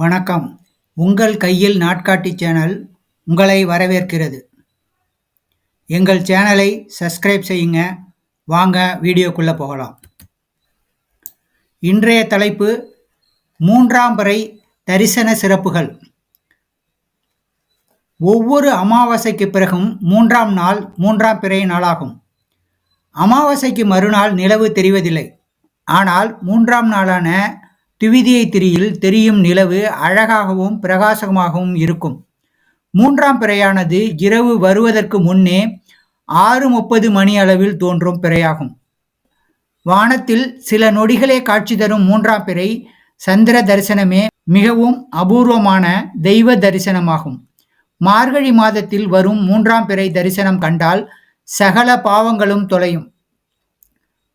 வணக்கம். உங்கள் கையில் நாட்காட்டி சேனல் உங்களை வரவேற்கிறது. எங்கள் சேனலை சப்ஸ்கிரைப் செய்யுங்க. வாங்க வீடியோக்குள்ளே போகலாம். இன்றைய தலைப்பு மூன்றாம் பறை தரிசன சிறப்புகள். ஒவ்வொரு அமாவாசைக்கு பிறகும் மூன்றாம் நாள் மூன்றாம் பிறை நாளாகும். அமாவாசைக்கு மறுநாள் நிலவு தெரிவதில்லை. ஆனால் மூன்றாம் நாளான திவிதியை திரியில் தெரியும் நிலவு அழகாகவும் பிரகாசமாகவும் இருக்கும். மூன்றாம் பிறையானது இரவு வருவதற்கு முன்னே ஆறு முப்பது மணி அளவில் தோன்றும் பிறையாகும். வானத்தில் சில நொடிகளே காட்சி தரும் மூன்றாம் பிறை சந்திர தரிசனமே மிகவும் அபூர்வமான தெய்வ தரிசனமாகும். மார்கழி மாதத்தில் வரும் மூன்றாம் பிறை தரிசனம் கண்டால் சகல பாவங்களும் தொலையும்.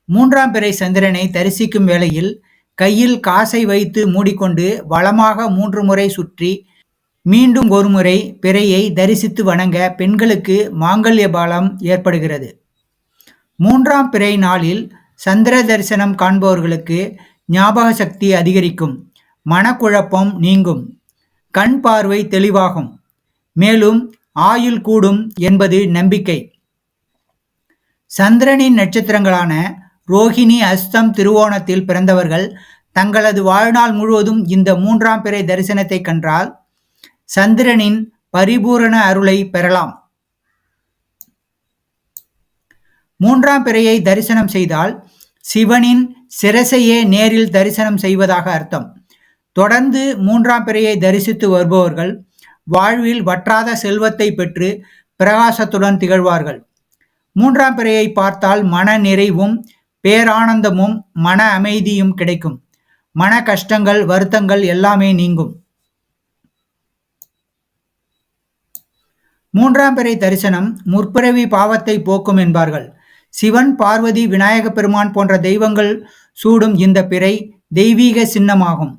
மூன்றாம் பிறை சந்திரனை தரிசிக்கும் வேளையில் கையில் காசை வைத்து மூடிக்கொண்டு வளமாக மூன்று முறை சுற்றி மீண்டும் ஒருமுறை பிறையை தரிசித்து வணங்க பெண்களுக்கு மாங்கல்ய பாலம் ஏற்படுகிறது. மூன்றாம் பிறை நாளில் சந்திர தரிசனம் காண்பவர்களுக்கு ஞாபக சக்தி அதிகரிக்கும். மனக்குழப்பம் நீங்கும். கண் பார்வை தெளிவாகும். மேலும் ஆயுள் கூடும் என்பது நம்பிக்கை. சந்திரனின் நட்சத்திரங்களான ரோஹிணி அஸ்தம் திருவோணத்தில் பிறந்தவர்கள் தங்களது வாழ்நாள் முழுவதும் இந்த மூன்றாம் பிறை தரிசனத்தை கண்டால் சந்திரனின் பரிபூரண அருளை பெறலாம். மூன்றாம் பிறையை தரிசனம் செய்தால் சிவனின் சிரசையே நேரில் தரிசனம் செய்வதாக அர்த்தம். தொடர்ந்து மூன்றாம் பிறையை தரிசித்து வருபவர்கள் வாழ்வில் வற்றாத செல்வத்தை பெற்று பிரகாசத்துடன் திகழ்வார்கள். மூன்றாம் பிறையை பார்த்தால் மன நிறைவும் பேரானந்தமும் மன அமைதியும் கிடைக்கும். மன கஷ்டங்கள் வருத்தங்கள் எல்லாமே நீங்கும். மூன்றாம் பிறை தரிசனம் முற்பிறவி பாவத்தை போக்கும் என்பார்கள். சிவன் பார்வதி விநாயக பெருமான் போன்ற தெய்வங்கள் சூடும் இந்த பிறை தெய்வீக சின்னமாகும்.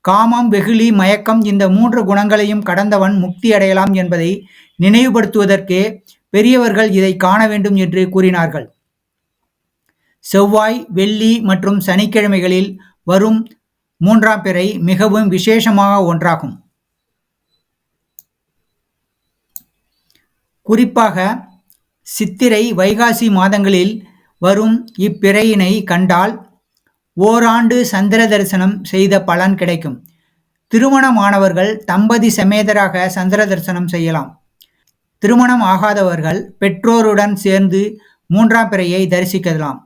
காமம் வெகுளி மயக்கம் இந்த மூன்று குணங்களையும் கடந்தவன் முக்தி அடையலாம் என்பதை நினைவுபடுத்துவதற்கே பெரியவர்கள் இதை காண வேண்டும் என்று கூறினார்கள். செவ்வாய் வெள்ளி மற்றும் சனிக்கிழமைகளில் வரும் மூன்றாம் பிறை மிகவும் விசேஷமாக ஒன்றாகும். குறிப்பாக சித்திரை வைகாசி மாதங்களில் வரும் இப்பிறையினை கண்டால் ஓராண்டு சந்திர தரிசனம் செய்த பலன் கிடைக்கும். திருமணமானவர்கள் தம்பதி சமேதராக சந்திர தரிசனம் செய்யலாம். திருமணம் ஆகாதவர்கள் பெற்றோருடன் சேர்ந்து மூன்றாம் பிறையை தரிசிக்கலாம்.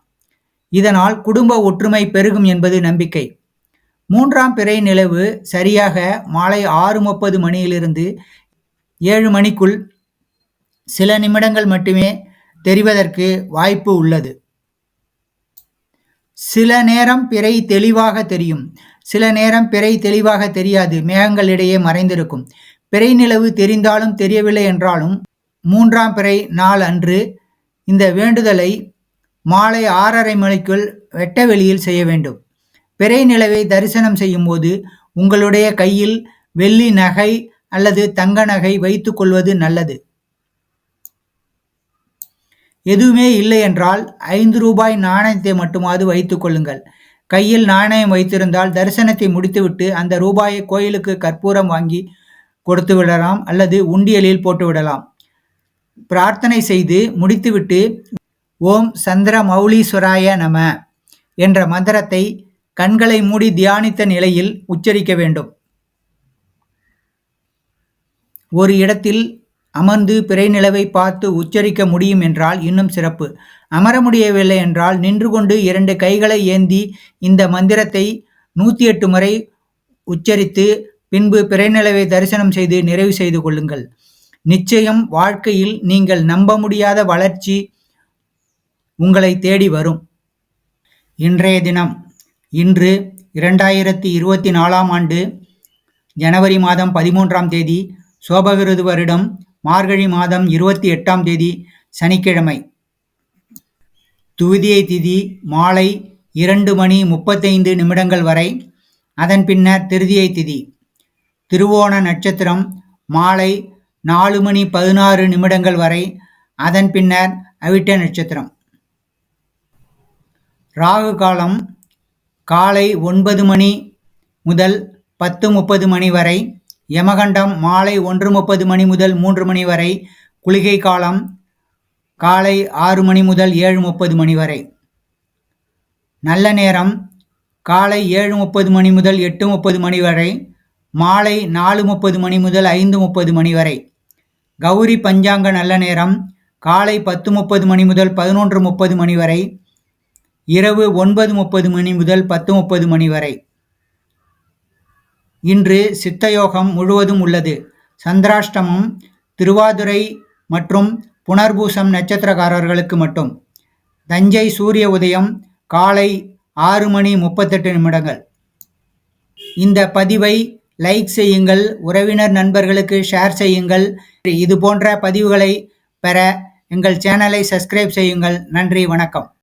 இதனால் குடும்ப ஒற்றுமை பெருகும் என்பது நம்பிக்கை. மூன்றாம் பிறை நிலவு சரியாக மாலை ஆறு முப்பது மணியிலிருந்து ஏழு மணிக்குள் சில நிமிடங்கள் மட்டுமே தெரிவதற்கு வாய்ப்பு உள்ளது. சில நேரம் பிறை தெளிவாக தெரியும். சில நேரம் பிறை தெளிவாக தெரியாது. மேகங்களிடையே மறைந்திருக்கும். பிறை நிலவு தெரிந்தாலும் தெரியவில்லை என்றாலும் மூன்றாம் பிறை நாள் அன்று இந்த வேண்டுதலை மாலை ஆறரை மணிக்குள் வெட்ட வெளியில் செய்ய வேண்டும். பிறை நிலவை தரிசனம் செய்யும்போது உங்களுடைய கையில் வெள்ளி நகை அல்லது தங்க நகை வைத்துக் கொள்வது நல்லது. எதுவுமே இல்லை என்றால் ஐந்து ரூபாய் நாணயத்தை மட்டுமாவது வைத்துக் கொள்ளுங்கள். கையில் நாணயம் வைத்திருந்தால் தரிசனத்தை முடித்துவிட்டு அந்த ரூபாயை கோயிலுக்கு கற்பூரம் வாங்கி கொடுத்து விடலாம் அல்லது உண்டியலில் போட்டு விடலாம். பிரார்த்தனை செய்து முடித்துவிட்டு ஓம் சந்திர மௌலீஸ்வராய நம என்ற மந்திரத்தை கண்களை மூடி தியானித்த நிலையில் உச்சரிக்க வேண்டும். ஒரு இடத்தில் அமர்ந்து பிறை நிலவை பார்த்து உச்சரிக்க முடியும் என்றால் இன்னும் சிறப்பு. அமர முடியவில்லை என்றால் நின்று கொண்டு இரண்டு கைகளை ஏந்தி இந்த மந்திரத்தை நூற்றி எட்டு முறை உச்சரித்து பின்பு பிறைநிலவை தரிசனம் செய்து நிறைவு செய்து கொள்ளுங்கள். நிச்சயம் வாழ்க்கையில் நீங்கள் நம்ப முடியாத வளர்ச்சி உங்களை தேடி வரும். இன்றைய தினம் இன்று இரண்டாயிரத்தி இருபத்தி நாலாம் ஆண்டு ஜனவரி மாதம் பதிமூன்றாம் தேதி சோபகிருது வருடம் மார்கழி மாதம் இருபத்தி எட்டாம் தேதி சனிக்கிழமை. துவிதியை திதி மாலை இரண்டு மணி முப்பத்தைந்து நிமிடங்கள் வரை அதன் பின்னர் திருதியை திதி. திருவோண நட்சத்திரம் மாலை நாலு மணி பதினாறு நிமிடங்கள் வரை அதன் பின்னர் அவிட்ட நட்சத்திரம். ராகு காலம் காலை ஒன்பது மணி முதல் பத்து முப்பது மணி வரை யமகண்டம் மாலை ஒன்று முப்பது மணி முதல் மூன்று மணி வரை குளிகை காலம் காலை ஆறு மணி முதல் ஏழு முப்பது மணி வரை. நல்ல நேரம் காலை ஏழு முப்பது மணி முதல் எட்டு முப்பது மணி வரை மாலை நாலு முப்பது மணி முதல் ஐந்து முப்பது மணி வரை. கௌரி பஞ்சாங்க நல்ல நேரம் காலை பத்து முப்பது மணி முதல் பதினொன்று முப்பது மணி வரை இரவு ஒன்பது முப்பது மணி முதல் பத்து முப்பது மணி வரை. இன்று சித்தயோகம் முழுவதும் உள்ளது. சந்திராஷ்டமம் திருவாதுரை மற்றும் புனர்பூசம் நட்சத்திரக்காரர்களுக்கு மட்டும். தஞ்சை சூரிய உதயம் காலை ஆறு மணி முப்பத்தெட்டு நிமிடங்கள். இந்த பதிவை லைக் செய்யுங்கள் உறவினர் நண்பர்களுக்கு ஷேர் செய்யுங்கள். இது போன்ற பதிவுகளை பெற எங்கள் சேனலை சப்ஸ்கிரைப் செய்யுங்கள். நன்றி வணக்கம்.